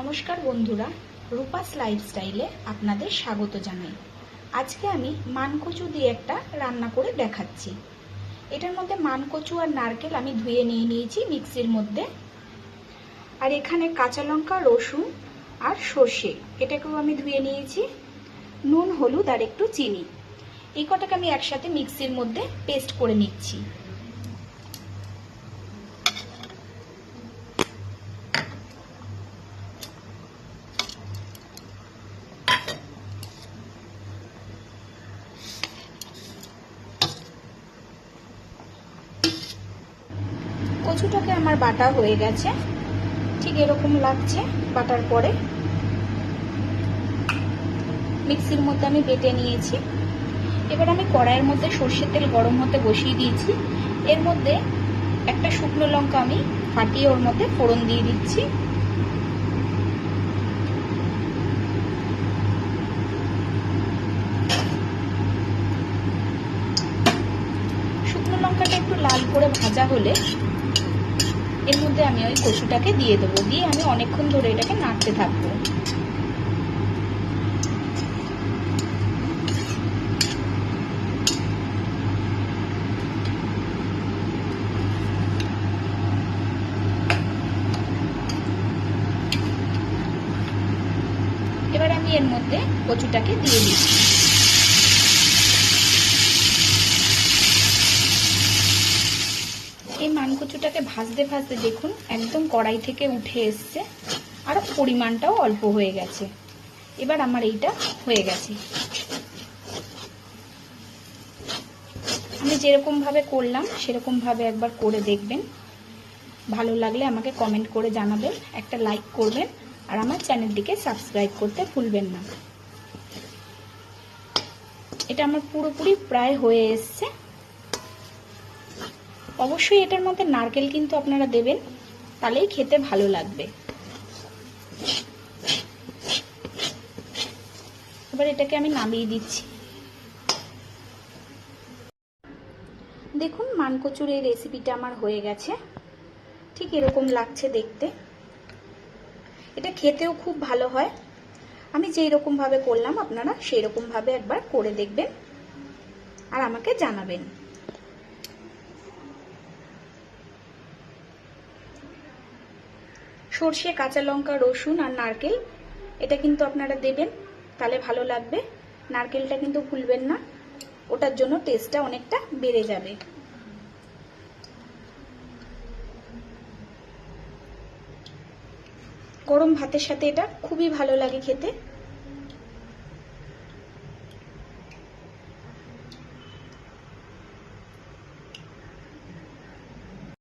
নমস্কার বন্ধুরা, রূপাস লাইফস্টাইলে আপনাদের স্বাগত জানাই। আজকে আমি মানকচু দিয়ে একটা রান্না করে দেখাচ্ছি। এটার মধ্যে মানকচু আর নারকেল আমি ধুয়ে নিয়ে নিয়েছি মিক্সির মধ্যে। আর এখানে কাঁচা লঙ্কা, রসুন আর সর্ষে, এটাকেও আমি ধুয়ে নিয়েছি। নুন, হলুদ আর একটু চিনি। এই কটাকে আমি একসাথে মিক্সির মধ্যে পেস্ট করে নিচ্ছি। কচুটাকে আমার বাটা হয়ে গেছে। ঠিক এরকম লাগছে বাটার পরে। মিক্সির মধ্যে আমি বেটে নিয়েছি। এবার আমি কড়াইয়ের মধ্যে সর্ষের তেল গরম হতে বসিয়ে দিয়েছি। এর মধ্যে একটা শুকনো লঙ্কা আমি ফাটিয়ে ওর মধ্যে ফোড়ন দিয়ে দিচ্ছি। শুকনো লঙ্কাটা একটু লাল করে ভাজা হলে এর মধ্যে আমি ওই কচুটাকে দিয়ে দেবো। দিয়ে আমি অনেকক্ষণ ধরে এটাকে নাড়তে থাকব। এবার আমি এর মধ্যে কচুটাকে দিয়ে দিচ্ছি। এই ভাজতে ভাজতে দেখুন, একদম কড়াই থেকে উঠে এসছে। আর পরিমাণটাও অল্প হয়ে গেছে। এবার আমার এইটা হয়ে গেছে। আমি যেরকম ভাবে করলাম, সেরকম ভাবে একবার করে দেখবেন। ভালো লাগলে আমাকে কমেন্ট করে জানাবেন, একটা লাইক করবেন, আর আমার চ্যানেলটিকে সাবস্ক্রাইব করতে ভুলবেন না। এটা আমার পুরোপুরি প্রায় হয়ে এসছে। অবশ্যই এটার মধ্যে নারকেল কিন্তু আপনারা দেবেন, তাহলেই খেতে ভালো লাগবে। এবার এটাকে আমি নামিয়ে দিচ্ছি। দেখুন, মানকচুর এই রেসিপিটা আমার হয়ে গেছে। ঠিক এরকম লাগছে দেখতে। এটা খেতেও খুব ভালো হয়। আমি যেই রকমভাবে করলাম, আপনারা সেই রকমভাবে একবার করে দেখবেন আর আমাকে জানাবেন। সর্ষে, কাঁচা লঙ্কা, রসুন আর নারকেল। এটা কিন্তু আপনারা দেবেন, তাহলে ভালো লাগবে। নারকেলটা কিন্তু ভুলবেন না, ওটার জন্য টেস্টটা অনেকটা বেড়ে যাবে। গরম ভাতের সাথে এটা খুবই ভালো লাগে খেতে।